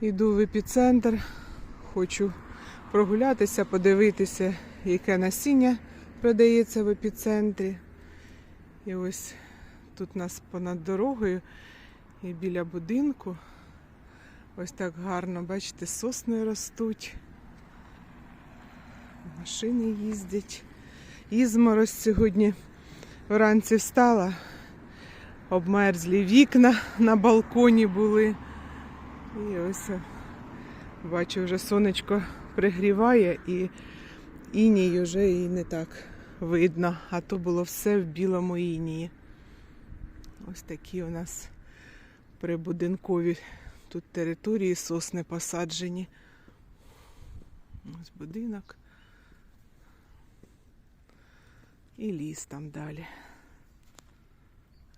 Йду в епіцентр, хочу прогулятися, подивитися, яке насіння продається в епіцентрі. І ось тут нас понад дорогою і біля будинку. Ось так гарно, бачите, сосни ростуть. Машини їздять. Ізморозь сьогодні вранці встала. Обмерзлі вікна на балконі були. І ось е, бачу, вже сонечко пригріває і іній вже і не так видно, а то було все в білому інії. Ось такі у нас прибудинкові тут території сосни посаджені. Ось будинок. І ліс там далі.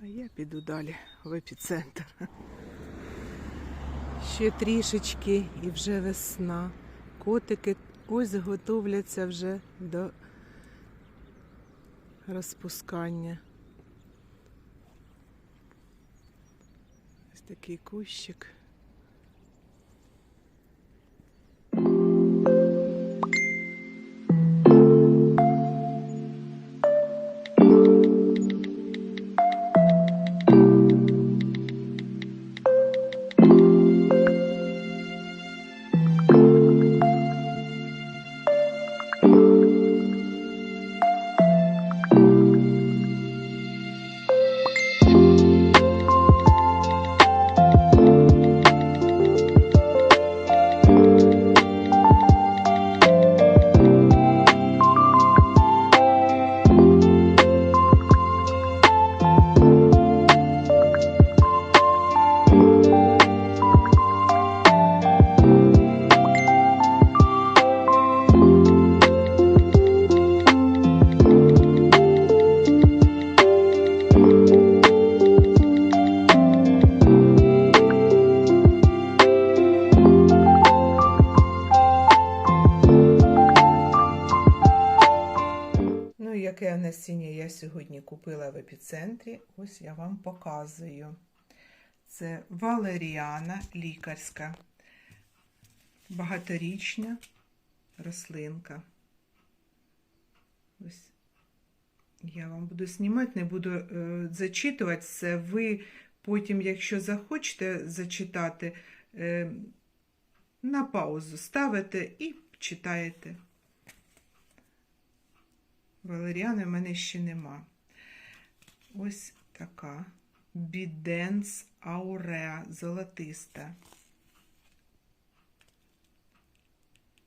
А я піду далі в епіцентр. Ще трішечки і вже весна. Котики ось готовляться вже до розпускання. Ось такий кущик. Сьогодні купила в епіцентрі, ось я вам показую. Це валеріана лікарська, багаторічна рослинка. Ось я вам буду знімати, не буду е, зачитувати це. Ви потім, якщо захочете зачитати, е, на паузу ставите і читаєте. Валеріани в мене ще нема. Ось така. Біденс ауреа золотиста.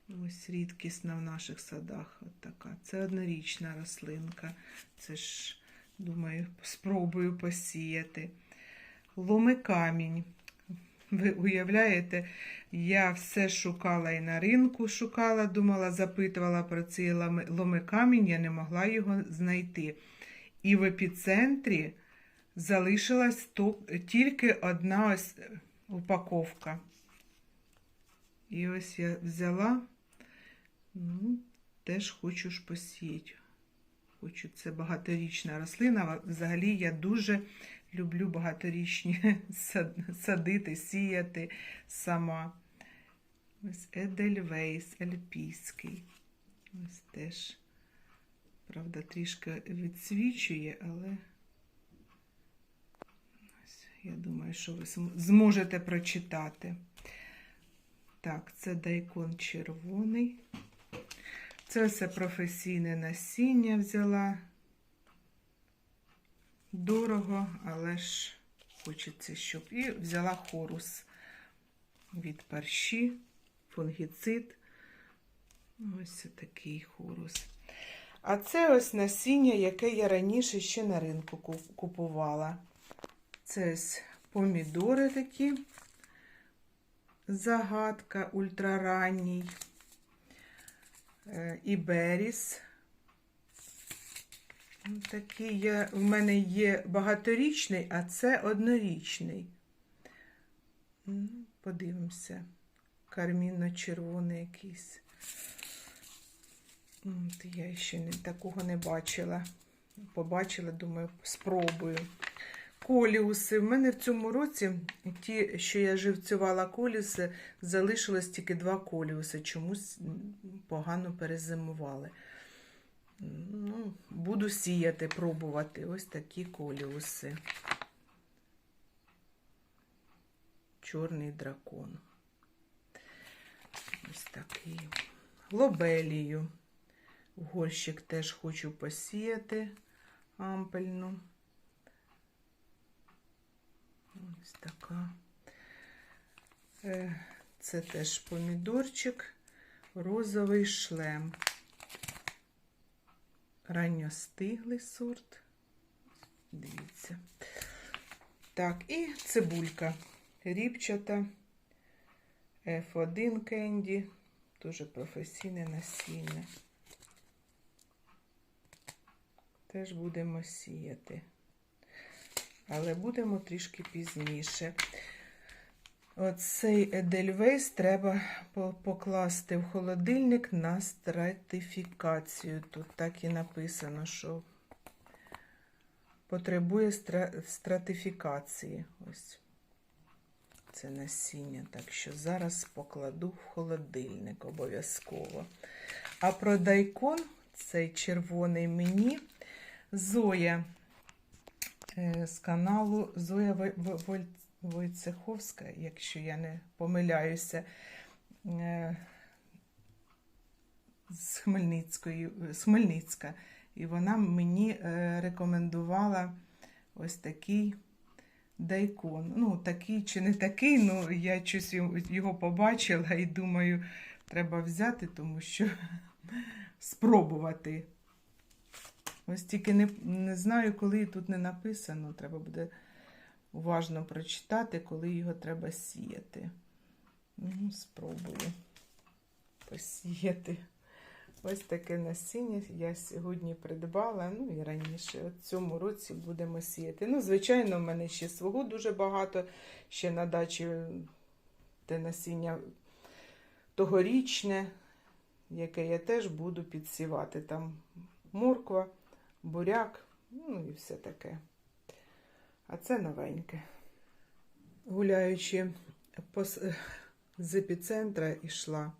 Ось рідкісна в наших садах. От така. Це однорічна рослинка. Це ж, думаю, спробую посіяти. Ломикамінь. Ви уявляєте, я все шукала і на ринку шукала, думала, запитувала про цей ломи- ломикамінь, я не могла його знайти. І в епіцентрі залишилась тільки одна ось е, упаковка. І ось я взяла, ну, теж хочу ж посіяти. Хочу, це багаторічна рослина. Взагалі я дуже люблю багаторічні садити, сіяти сама. Ось Едельвейс, альпійський. Ось теж, правда, трішки відсвічує, але ось, я думаю, що ви зможете прочитати. Так, це дайкон червоний. Це все професійне насіння взяла. Дорого, але ж хочеться, щоб. І взяла хорус від парші, фунгіцид. Ось такий хорус. А це ось насіння, яке я раніше ще на ринку купувала. Це ось помідори такі. Загадка ультраранній. Е, Іберіс. Такий є, в мене є багаторічний, а це однорічний. Подивимося. Кармінно-червоний якийсь. Я ще не, такого не бачила. Побачила, думаю, спробую. коліуси. В мене в цьому році ті, що я живцювала коліуси, залишилось тільки два коліуси. Чомусь погано перезимували. Ну, буду сіяти, пробувати. Ось такі коліуси. Чорний дракон. Ось такий. Лобелію. Горщик теж хочу посіяти ампельну. Ось така. Е, Це теж помідорчик, розовий шлем. Ранньостиглий сорт. Дивіться. Так, і цибулька ріпчата. F1 кенді. Дуже професійне насіння. Теж будемо сіяти. Але будемо трішки пізніше. Оцей Едельвейс треба покласти в холодильник на стратифікацію. Тут так і написано, що потребує стратифікації. Ось це насіння. Так що зараз покладу в холодильник обов'язково. А про дайкон, цей червоний мені, Зоя е, з каналу Зоя Вой- Вой- Воль- Войцеховська, якщо я не помиляюся, е, з Хмельницької, з Хмельницька. І вона мені е, рекомендувала ось такий дайкон. Ну, такий чи не такий, ну я щось його- побачила і думаю, треба взяти, тому що спробувати. Ось тільки не, не знаю, коли тут не написано. Треба буде уважно прочитати, коли його треба сіяти. Ну, спробую посіяти. Ось таке насіння я сьогодні придбала, ну і раніше. В цьому році будемо сіяти. Ну, звичайно, в мене ще свого дуже багато. Ще на дачі те насіння тогорічне, яке я теж буду підсівати. Там морква, буряк, ну і все таке. А це новеньке. Гуляючи з епіцентра йшла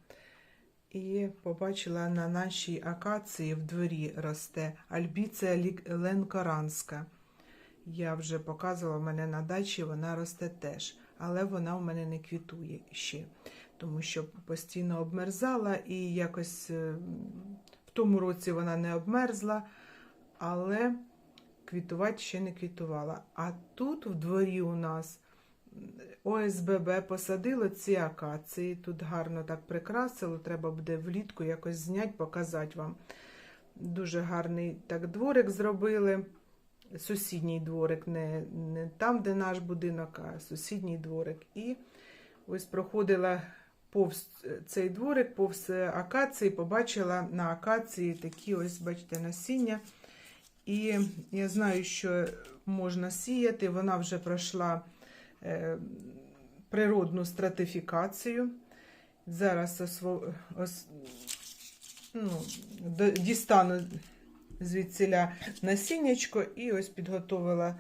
і побачила на нашій акації в дворі росте альбіція ленкоранська. Я вже показувала в мене на дачі, вона росте теж, але вона в мене не квітує ще, тому що постійно обмерзала і якось е, в тому році вона не обмерзла, але квітувати ще не квітувала. А тут в дворі у нас ОСББ посадило ці акації. Тут гарно так прикрасило. Треба буде влітку якось зняти, показати вам. Дуже гарний так дворик зробили. Сусідній дворик, не, не там, де наш будинок, а сусідній дворик. І ось проходила повз цей дворик, повз акації, побачила на акації такі ось, бачите, насіння. І я знаю, що можна сіяти. Вона вже пройшла е, природну стратифікацію. Зараз ну, дістану звідсіля насіннячко і ось підготовила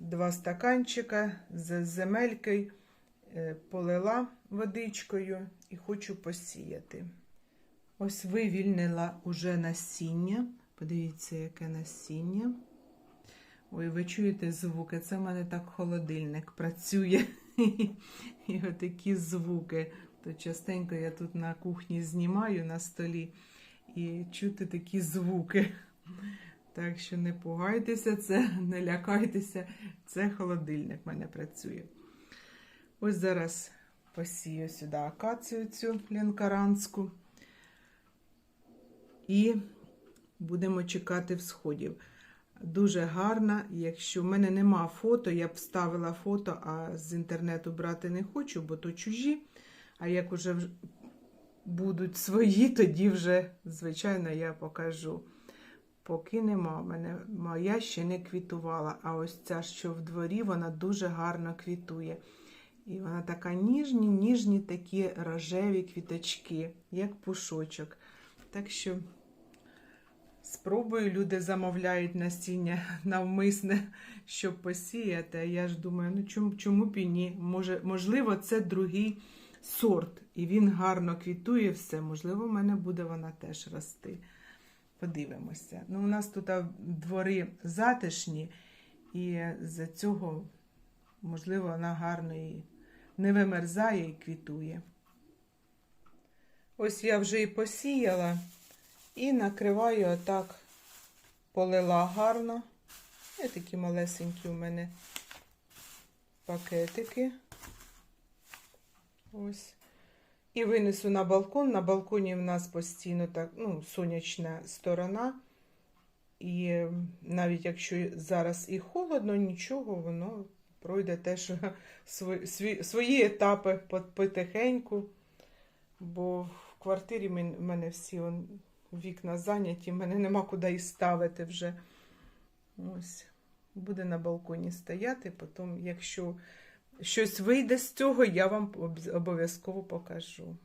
два стаканчика з земелькою, е, полила водичкою і хочу посіяти. Ось вивільнила уже насіння. Подивіться, яке насіння. Ой, ви чуєте звуки? Це в мене так холодильник працює. І отакі звуки. То частенько я тут на кухні знімаю на столі і чути такі звуки. Так що не пугайтеся, це, не лякайтеся, це холодильник в мене працює. Ось зараз посію сюди акацію цю лінкаранську. І будемо чекати всходів. Дуже гарна. Якщо в мене нема фото, я б вставила фото, а з інтернету брати не хочу, бо то чужі. А як уже будуть свої, тоді вже, звичайно, я покажу. Поки нема мене, моя ще не квітувала. А ось ця, що в дворі, вона дуже гарно квітує. І вона така ніжні, ніжні такі рожеві квіточки, як пушочок. Так що Спробую, люди замовляють насіння навмисне, щоб посіяти. А я ж думаю, ну чому, чому б і ні? Може, можливо, це другий сорт, і він гарно квітує все. Можливо, в мене буде вона теж рости. Подивимося. Ну, у нас тут двори затишні, і з цього, можливо, вона гарно і не вимерзає і квітує. Ось я вже і посіяла. І накриваю отак, полила гарно. Є такі малесенькі у мене пакетики. Ось. І винесу на балкон. На балконі в нас постійно так, ну, сонячна сторона. І навіть якщо зараз і холодно, нічого, воно пройде теж свої, свої, етапи потихеньку. Бо в квартирі в мене всі вікна зайняті, мене нема куди і ставити вже. Ось. Буде на балконі стояти. Потім, якщо щось вийде з цього, я вам обов'язково покажу.